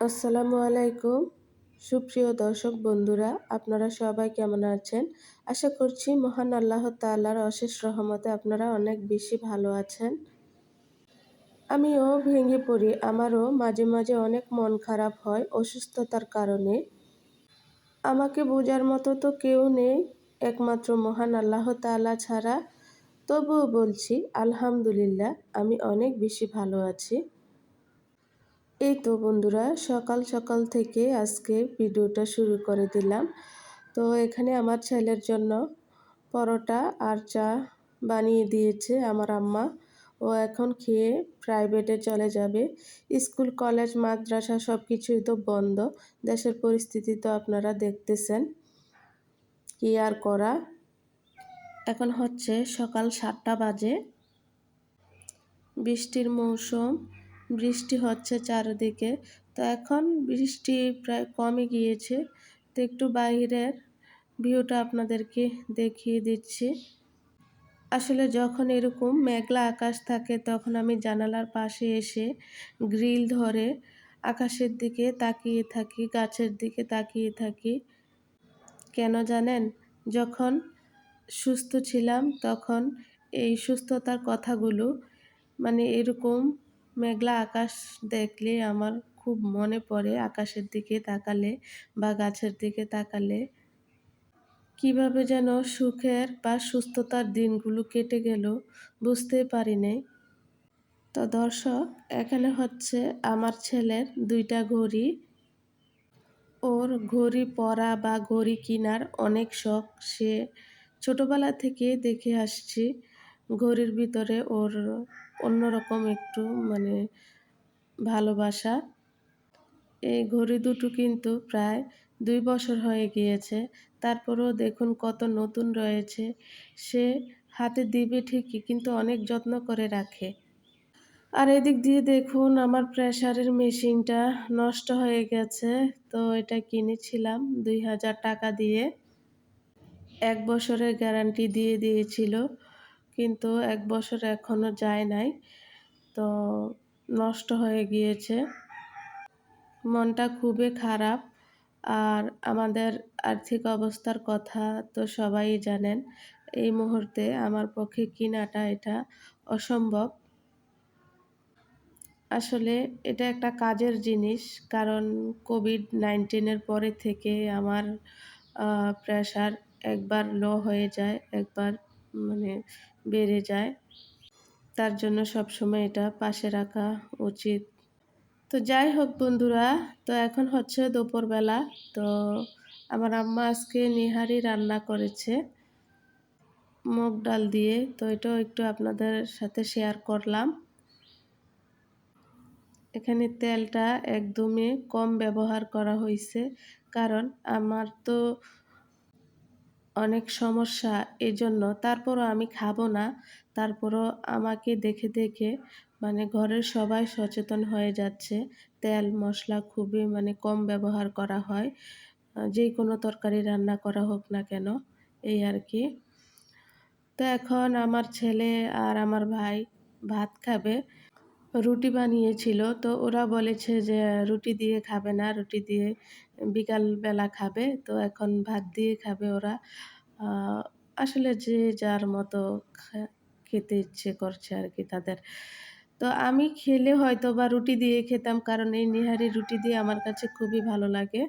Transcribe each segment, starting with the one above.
আসসালামু আলাইকুম। সুপ্রিয় দর্শক বন্ধুরা, আপনারা সবাই কেমন আছেন? আশা করছি মহান আল্লাহ তাল্লার অশেষ রহমতে আপনারা অনেক বেশি ভালো আছেন। আমিও ভেঙে পড়ি, আমারও মাঝে মাঝে অনেক মন খারাপ হয় অসুস্থতার কারণে। আমাকে বোঝার মতো তো কেউ নেই, একমাত্র মহান আল্লাহ তাল্লাহ ছাড়া। তবুও বলছি, আলহামদুলিল্লাহ, আমি অনেক বেশি ভালো আছি। এই তো বন্ধুরা, সকাল সকাল থেকে আজকে ভিডিওটা শুরু করে দিলাম। তো এখানে আমার ছেলের জন্য পরোটা আর চা বানিয়ে দিয়েছে আমার আম্মা। ও এখন খেয়ে প্রাইভেটে চলে যাবে। স্কুল, কলেজ, মাদ্রাসা সব কিছুই তো বন্ধ। দেশের পরিস্থিতি তো আপনারা দেখতেছেন। কি আর করা? এখন হচ্ছে সকাল সাতটা বাজে। বৃষ্টির মৌসুম। বৃষ্টি হচ্ছে চারিদিকে। তো এখন বৃষ্টি প্রায় কমে গিয়েছে। তো একটু বাইরের ভিউটা আপনাদেরকে দেখিয়ে দিচ্ছি। আসলে যখন এরকম মেঘলা আকাশ থাকে, তখন আমি জানালার পাশে এসে গ্রিল ধরে আকাশের দিকে তাকিয়ে থাকি, গাছের দিকে তাকিয়ে থাকি। কেন জানেন? যখন সুস্থ ছিলাম, তখন এই সুস্থতার কথাগুলো মানে এরকম মেঘলা আকাশ দেখলে আমার খুব মনে পড়ে। আকাশের দিকে তাকালে বা গাছের দিকে তাকালে কীভাবে যেন সুখের বা সুস্থতার দিনগুলো কেটে গেল বুঝতে পারি নাই। তো দর্শক, এখানে হচ্ছে আমার ছেলের দুইটা ঘড়ি। ওর ঘড়ি পরা বা ঘড়ি কেনার অনেক শখ। সে ছোটোবেলা থেকে দেখে আসছি ঘড়ির ভিতরে ওর অন্যরকম একটু মানে ভালোবাসা। এই ঘড়ি দুটো কিন্তু প্রায় দুই বছর হয়ে গিয়েছে। তারপরেও দেখুন কত নতুন রয়েছে। সে হাতে দিবে ঠিকই, কিন্তু অনেক যত্ন করে রাখে। আর এদিক দিয়ে দেখুন আমার প্রেশারের মেশিনটা নষ্ট হয়ে গেছে। তো এটা কিনেছিলাম দুই হাজার টাকা দিয়ে। এক বছরের গ্যারান্টি দিয়ে দিয়েছিল। কিন্তু এক বছর এখনও যায় নাই। তো নষ্ট হয়ে গিয়েছে। মনটা খুবই খারাপ। আর আমাদের আর্থিক অবস্থার কথা তো সবাই জানেন। এই মুহূর্তে আমার পক্ষে কিনাটা এটা অসম্ভব। আসলে এটা একটা কাজের জিনিস। কারণ কোভিড নাইন্টিনের পরে থেকে আমার প্রেশার একবার লো হয়ে যায়, একবার মানে বেড়ে যায়। তার জন্য সবসময় এটা পাশে রাখা উচিত। তো যাই হোক বন্ধুরা, তো এখন হচ্ছে দুপুরবেলা। তো আমার আম্মা আজকে নিহারি রান্না করেছে মুগ ডাল দিয়ে। তো এটাও একটু আপনাদের সাথে শেয়ার করলাম। এখানে তেলটা একদমই কম ব্যবহার করা হয়েছে। কারণ আমার তো অনেক সমস্যা এই জন্য তারপরও আমি খাব না। তারপরও আমাকে দেখে দেখে মানে ঘরের সবাই সচেতন হয়ে যাচ্ছে। তেল, মশলা খুবই মানে কম ব্যবহার করা হয়। যে কোনো তরকারি রান্না করা হোক না কেন, এই আর কি। তো এখন আমার ছেলে আর আমার ভাই ভাত খাবে। রুটি বানিয়েছিল। তো ওরা বলেছে যে, রুটি দিয়ে খাবে না, রুটি দিয়ে বিকালবেলা খাবে। তো এখন ভাত দিয়ে খাবে ওরা। আসলে যে যার মতো খেতে ইচ্ছে করছে আর কি তাদের। তো আমি খেলে হয়তো বা রুটি দিয়ে খেতাম, কারণ এই নিহারি রুটি দিয়ে আমার কাছে খুবই ভালো লাগে।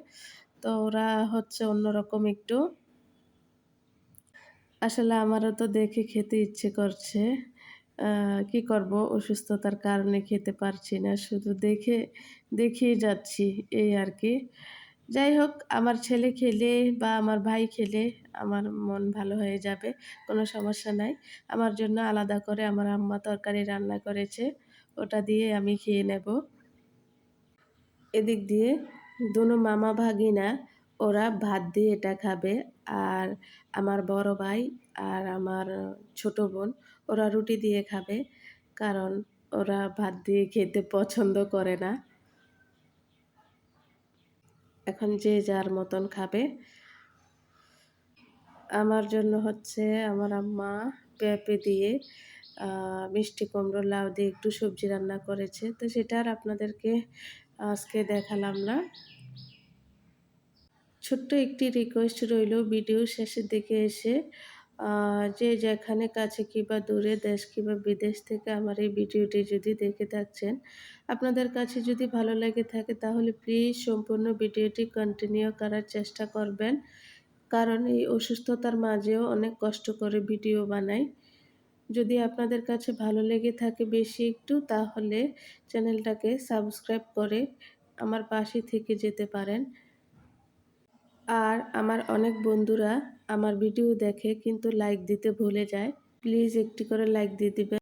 তো ওরা হচ্ছে অন্যরকম একটু। আসলে আমারও তো দেখে খেতে ইচ্ছে করছে। কি করব? অসুস্থতার কারণে খেতে পারছি না। শুধু দেখে, দেখেই যাচ্ছি এই আর কি। যাই হোক, আমার ছেলে খেলে বা আমার ভাই খেলে আমার মন ভালো হয়ে যাবে, কোনো সমস্যা নাই। আমার জন্য আলাদা করে আমার আম্মা তরকারি রান্না করেছে, ওটা দিয়ে আমি খেয়ে নেব। এদিক দিয়ে দুনো মামা ভাগিনা ওরা ভাত দিয়ে এটা খাবে। আর আমার বড় ভাই আর আমার ছোট বোন, ওরা রুটি দিয়ে খাবে। কারণ ওরা ভাত দিয়ে খেতে পছন্দ করে না। এখন যে যার মতন খাবে। আমার জন্য হচ্ছে আমার আম্মা পেঁপে দিয়ে মিষ্টি কুমড়ো লাউ দিয়ে একটু সবজি রান্না করেছে। তো সেটা আর আপনাদেরকে আজকে দেখালাম না। ছোট্ট একটি রিকোয়েস্ট রইল ভিডিও শেষের দিকে এসে যে যেখানে কাছে কিংবা দূরে দেশ কিংবা বিদেশ থেকে আমার এই ভিডিওটি যদি দেখে থাকছেন, আপনাদের কাছে যদি ভালো লেগে থাকে তাহলে প্লিজ সম্পূর্ণ ভিডিওটি কন্টিনিউ করার চেষ্টা করবেন। কারণ এই অসুস্থতার মাঝেও অনেক কষ্ট করে ভিডিও বানাই। যদি আপনাদের কাছে ভালো লেগে থাকে বেশি একটু, তাহলে চ্যানেলটাকে সাবস্ক্রাইব করে আমার পাশে থেকে যেতে পারেন। আর আমার অনেক বন্ধুরা আমার ভিডিও দেখে কিন্তু লাইক দিতে ভুলে যায়। প্লিজ একটি করে লাইক দিয়ে দিবেন